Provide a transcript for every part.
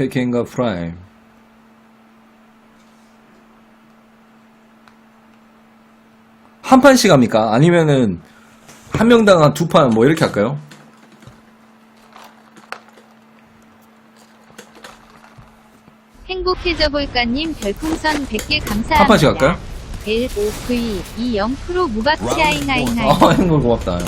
테켄과 프라임. 한 판씩 합니까? 아니면은 한 명당 한 두 판 뭐 이렇게 할까요? 행복해져 볼까님 별풍선 100개 감사합니다. 한 판씩 할까요? L O V 20 프로 무박치 아이나이나이. 아, 행복 고맙다.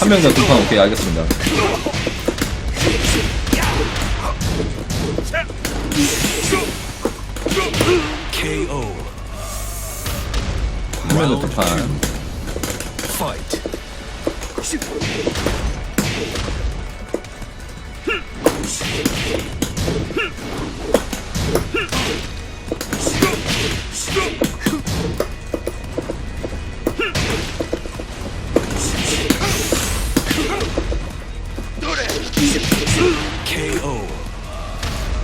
한 명당 두판 오케이 알겠습니다. 한 명당 두 판.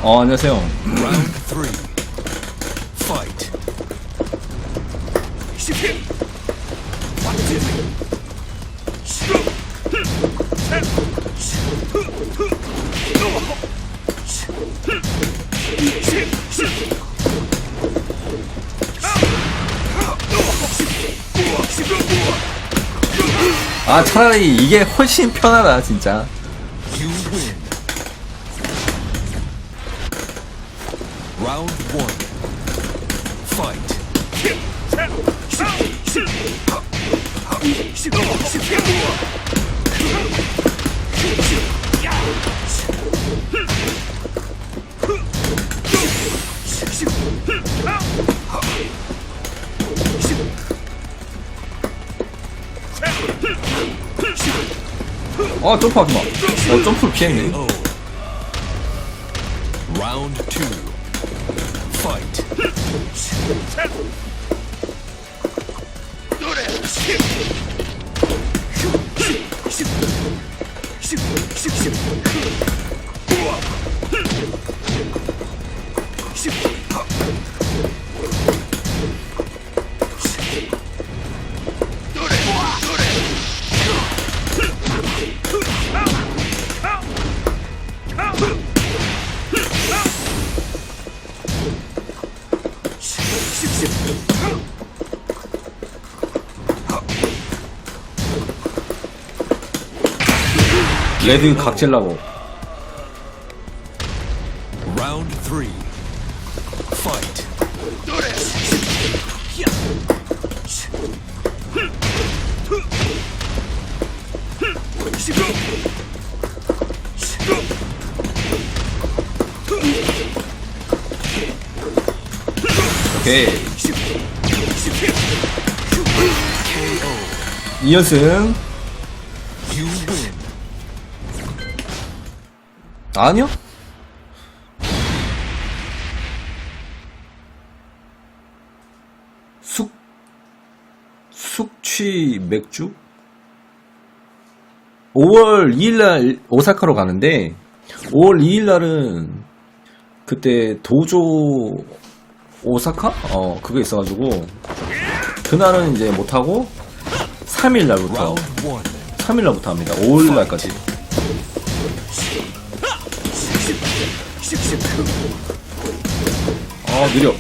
어 안녕하세요. 아 차라리 이게 훨씬 편하다 진짜. 어 점프하지 마. 어 점프를 피했네. Round two. Fight. 레드 각질라고. Round three. Fight. 오케이. KO. 2연승. 아니요? 숙 숙취 맥주? 5월 2일날 오사카로 가는데 5월 2일날은 그때 도조 오사카? 어 그거 있어가지고 그날은 이제 못하고 3일날부터 Round one. 3일날부터 합니다 5일날까지 아 느려.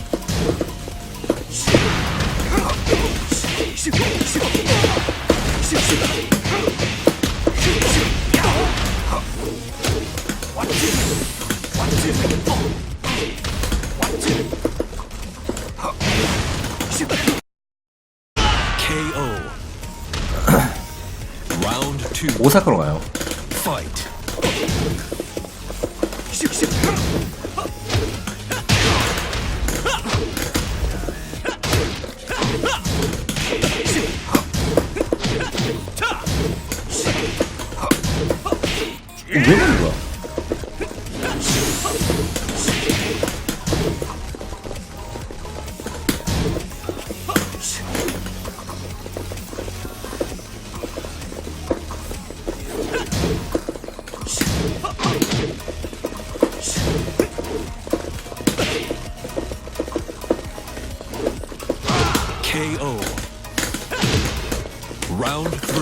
오사카로 가요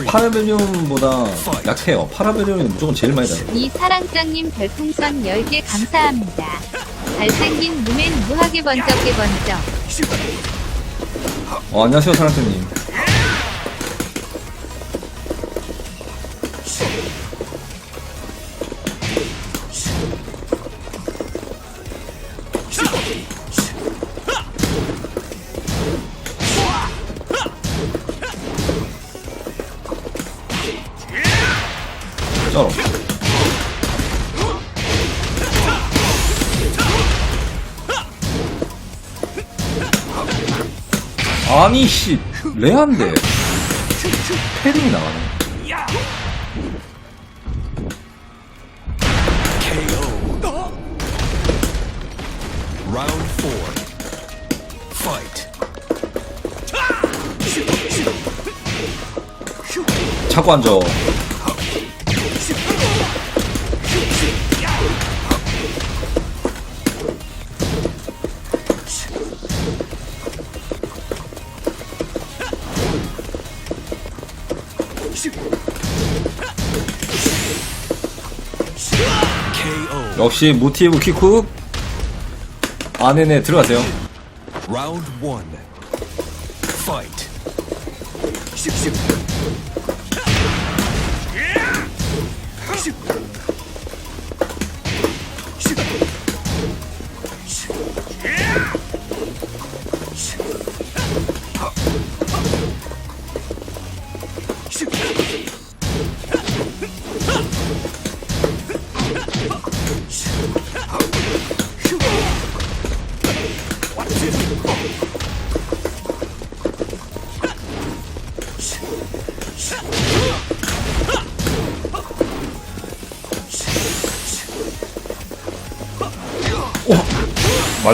파라벨륨보다 약해요. 파라벨륨이 무조건 제일 많이 달아요. 이 사랑장님 별풍선 10개 감사합니다. 잘생긴 무맨 무하게 번쩍게 번쩍. 어, 안녕하세요, 사랑스님. 아니 씨. 레안데. 패딩이 나가네. 자꾸 앉아 역시 모티브 키쿡 아네네 들어가세요 Round one. Fight. 말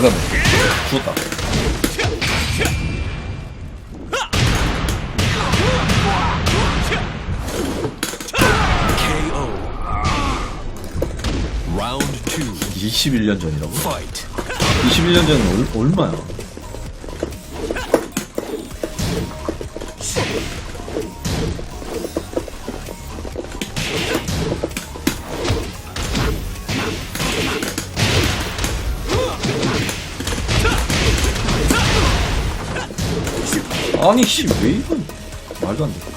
도 안돼 죽었다 KO. Round two. 21년 전이라고? Fight. 21년 전은 얼, 얼마야? 아니 씨왜 이건 말도 안 돼.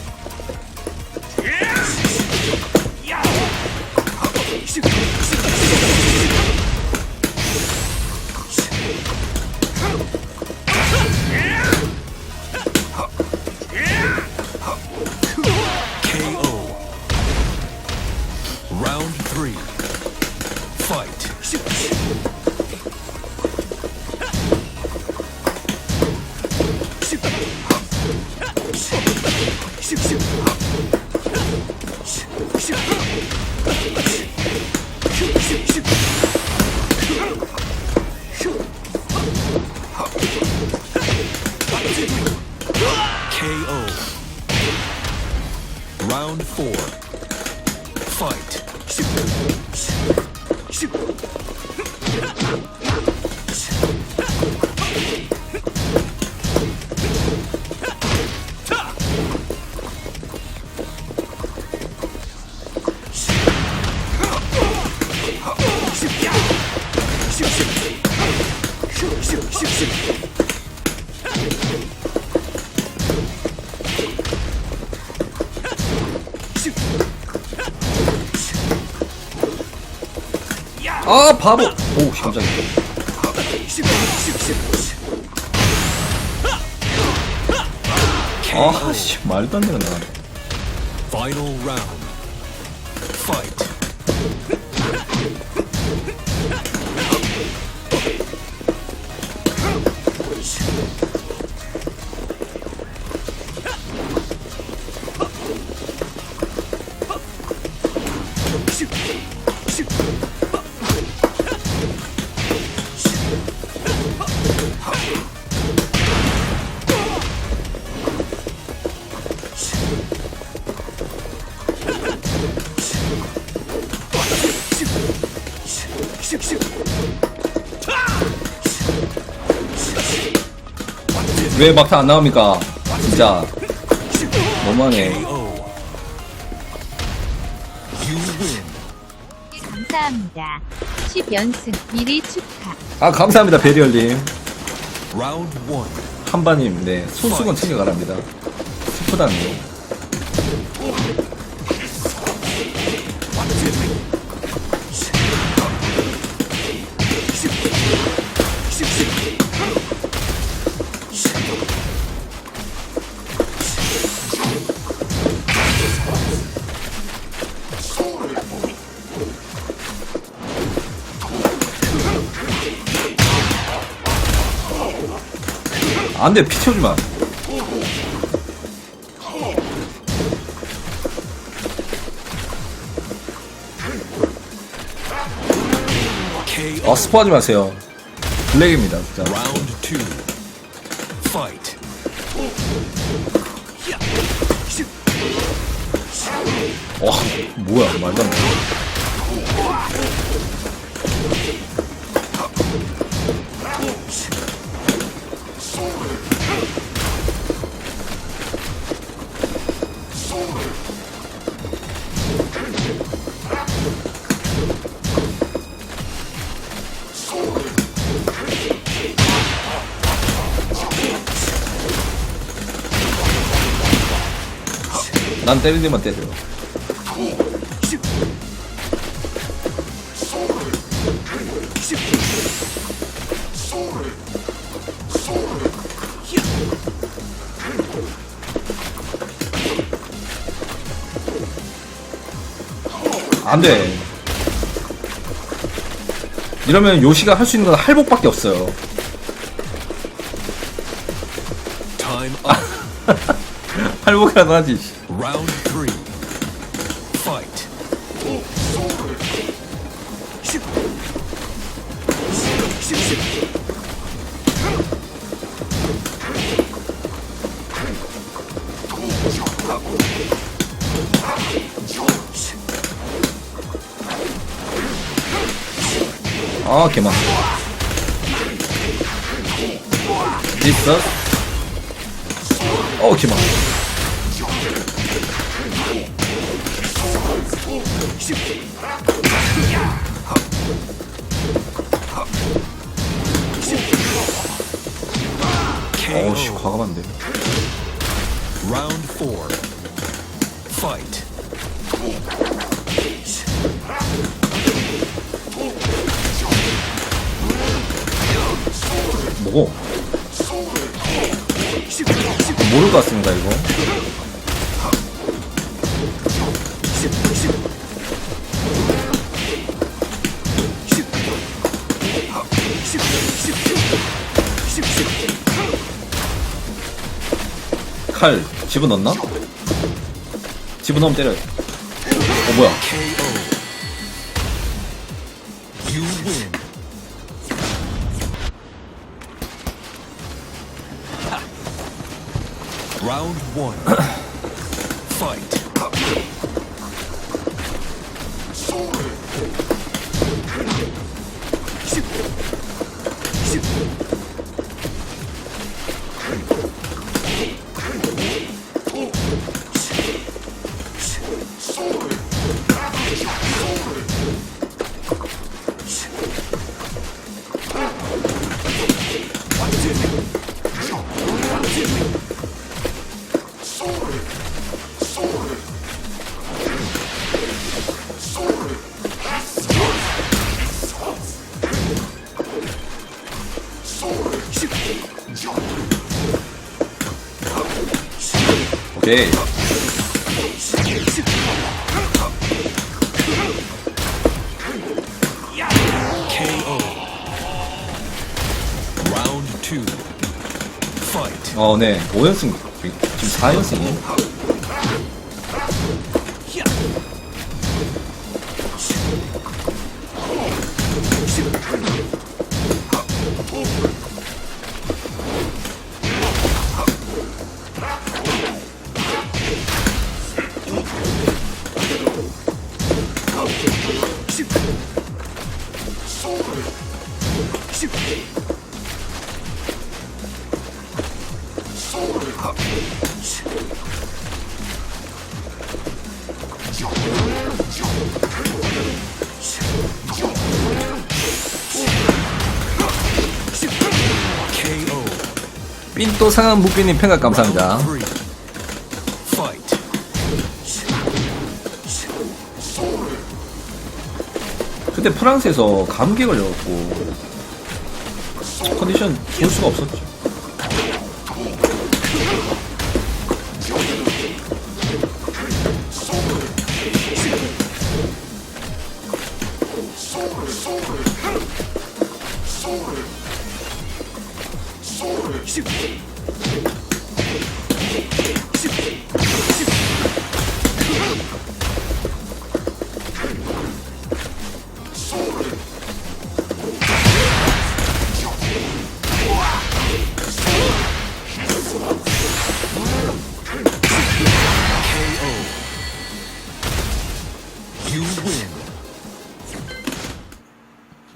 아 바보! 오 깜짝이야 아씨 말도 안 되는 나. Fight. 왜 막타 안 나옵니까? 진짜 너무하네. 감사합니다. 10연승 미리 축하. 아, 감사합니다, 베리얼님. Round one. 한바님, 네. 손수건 챙겨가랍니다. 스프다님. 안 돼, 피 채우지 마. KO. 아, 스포하지 마세요. 블랙입니다, 진짜. 와, 뭐야, 말도 안 돼. 난 때릴 때만 때려. 안 돼. 이러면 요시가 할 수 있는 건 할복밖에 없어요. 할복이라도 하지. Round three. Fight. 아, 개만. 있어? 어, 개만. KO. 어우씨, 과감한데. Round four. Fight. 뭐고? 모를 것 같습니다, 이거. 칼 집어넣나? 집어넣으면 때려. 어 뭐야? 라운드 1 오케이. KO. Round two. Fight. 어, 네. 5연승. 지금 4연승이에 삔또 상한 묵비님 평가 감사합니다. 그때 프랑스에서 감기 걸려갖고 컨디션 볼 수가 없었죠.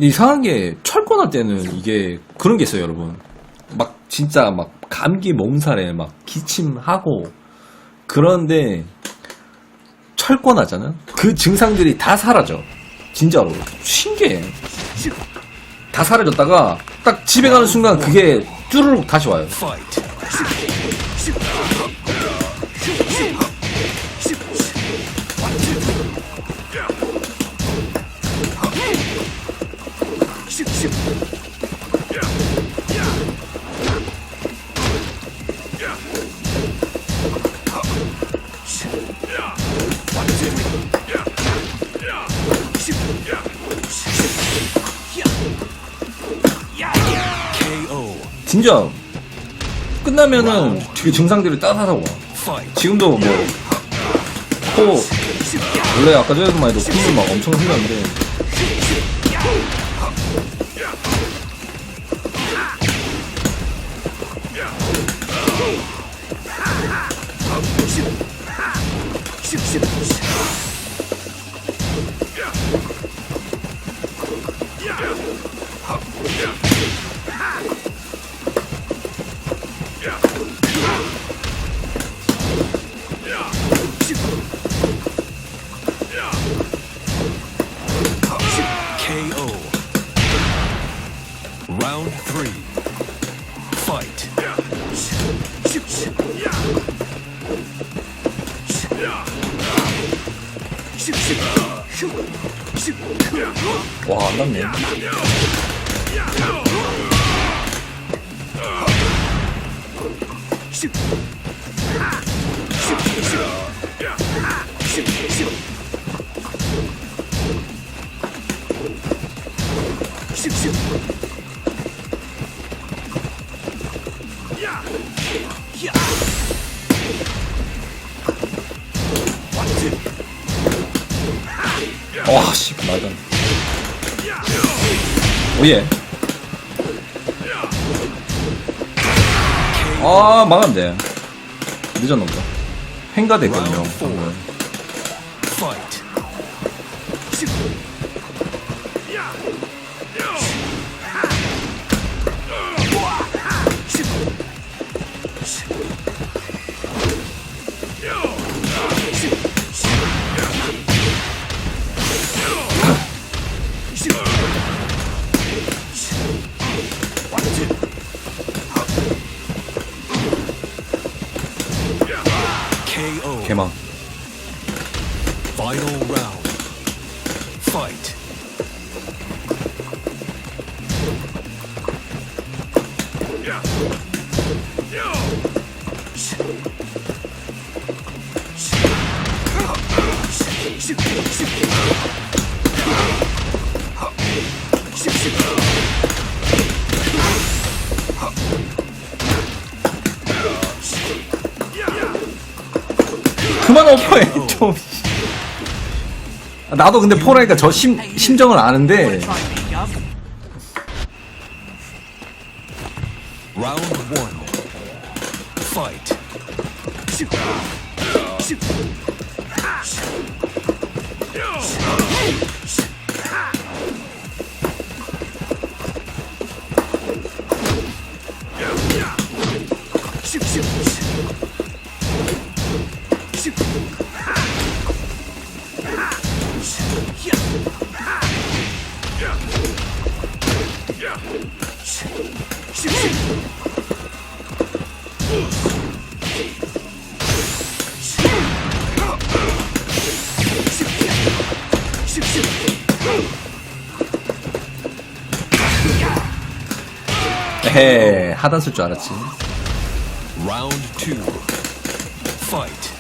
이상한 게 철권할 때는 이게 그런 게 있어요, 여러분. 막 진짜 막 감기 몸살에 막 기침하고 그런데 철권하잖아. 그 증상들이 다 사라져. 진짜로 신기해. 다 사라졌다가 딱 집에 가는 순간 그게 쭈르륵 다시 와요. 진짜 끝나면은 되게 증상들이. Fight. 지금도 뭐, 코, 원래 아까 전에만 해도 콧물 막 엄청 흘렸는데, KO. 와, 씨, 말도 안 돼. 오예. 아, 망한데. 늦었나 보다. 횡가 됐거든요. Round four. 방금. Final round. Fight. 그만 오퍼해, 좀. 아, 나도 근데 포라니까 저 심, 심정을 아는데, 에헤 하단 쓸 줄 알았지 라운드 2 파이트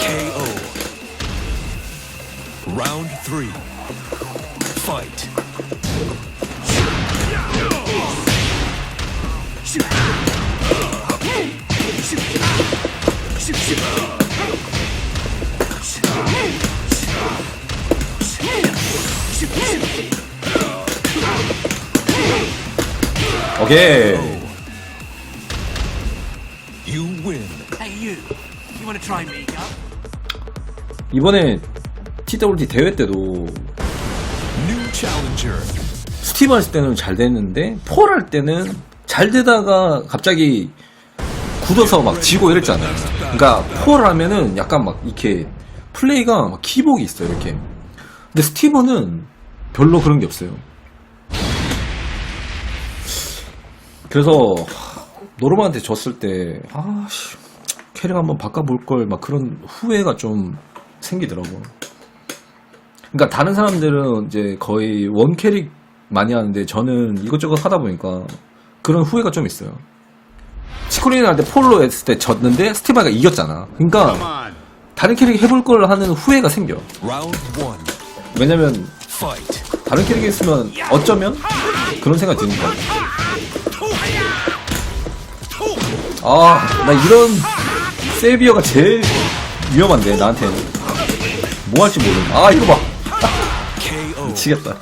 KO Round 3 오케이? 이번에 TWT 대회 때도. 스팀 할 때는 잘 됐는데 폴 할 때는 잘 되다가 갑자기 굳어서 막 지고 이랬잖아요. 그러니까 폴 하면은 약간 막 이렇게 플레이가 막 기복이 있어요 이렇게. 근데 스티븐은 별로 그런 게 없어요. 그래서 노르마한테 졌을 때 아씨 캐릭 한번 바꿔볼 걸 막 그런 후회가 좀 생기더라고. 그러니까 다른 사람들은 이제 거의 원 캐릭 많이 하는데 저는 이것저것 하다 보니까 그런 후회가 좀 있어요. 치코리는 할때 폴로 했을 때 졌는데 스티바가 이겼잖아. 그러니까 다른 캐릭 해볼 걸 하는 후회가 생겨. 왜냐면. 다른 캐릭 있으면 어쩌면 그런 생각이 드니까. 아, 나 이런 세비어가 제일 위험한데 나한테는 뭐 할지 모르는. 아 이거 봐. 미치겠다.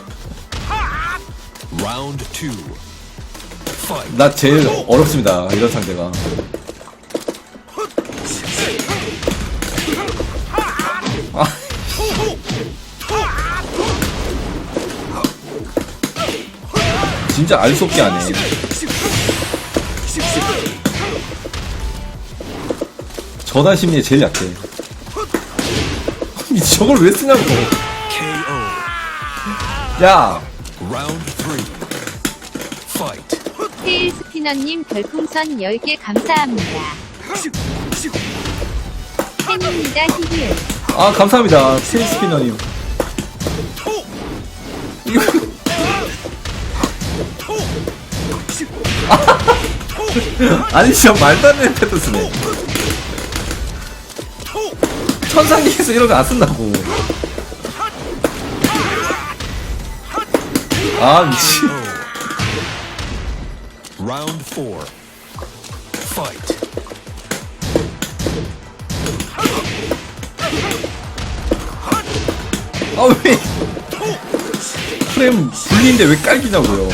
나 제일 어렵습니다. 이런 상대가. 아. 진짜 알 수 없게 하네. 전환 심리에 제일 약해. 이 저걸 왜 쓰냐고. 야. 테일 스피너님 별풍선 10개 감사합니다. 팬입니다, 히히요. 아 감사합니다. 스피너님. 이거 아니 진짜 말도 안 되는 패턴 쓰네. 천상계에서 이런 거 안 쓴다고. 아 미친. Round four. Fight. 아 왜? 프레임 불리는데 왜 깔기냐고요.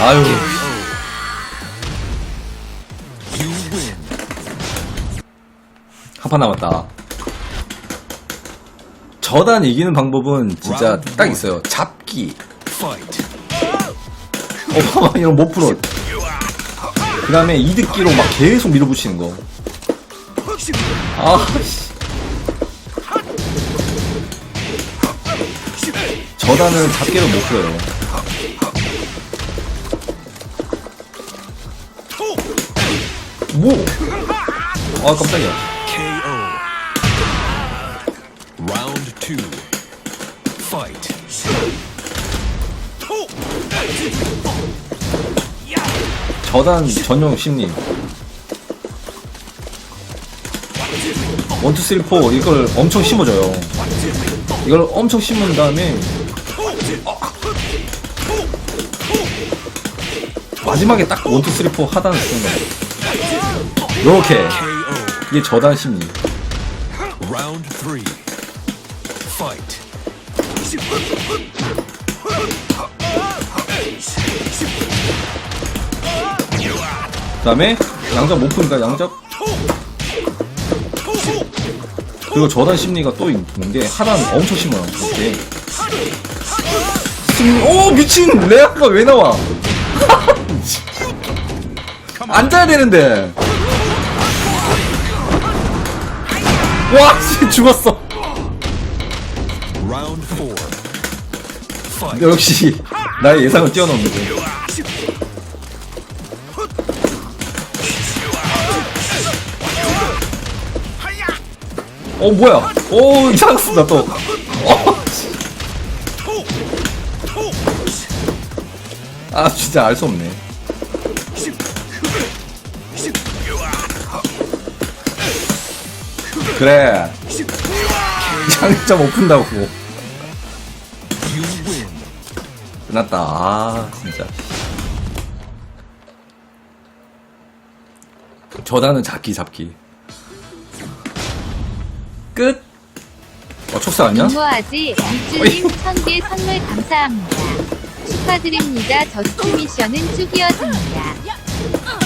아유. 한 판 남았다. 저단 이기는 방법은 진짜 딱 있어요. 잡기. 어, 봐봐, 이런 못 풀어. 그 다음에 이득기로 막 계속 밀어붙이는 거. 아, 씨. 저단은 잡기를 못 풀어요. 뭐? 아, 깜짝이야. 저단 전용 심리. 원투 쓰리 포 이걸 엄청 심어줘요. 이걸 엄청 심은 다음에 마지막에 딱 원투 쓰리 포 하단을 쓰는 거예요. 요렇게. 이게 저단 심리. Round three. Fight. 그 다음에 양잡 못 푸니까 양잡 그리고 저단 심리가 또 있는 게 하단 엄청 심어요. 이렇게. 오 미친 레아가 왜 나와? 앉아야 되는데. 와, 씨, 죽었어. 역시 나의 예상을 뛰어넘는데. 어 뭐야? 오 이상 쓴다 또. 어, 씨. 아 진짜 알 수 없네. 그래. 장점 못 푼다고. 끝났다. 아, 진짜. 저단은 잡기, 잡기. 끝! 어, 촉사 아니야? 무모하지 미주님 1000개 선물 감사합니다. 축하드립니다. 저스트 미션은 쭉 이어집니다.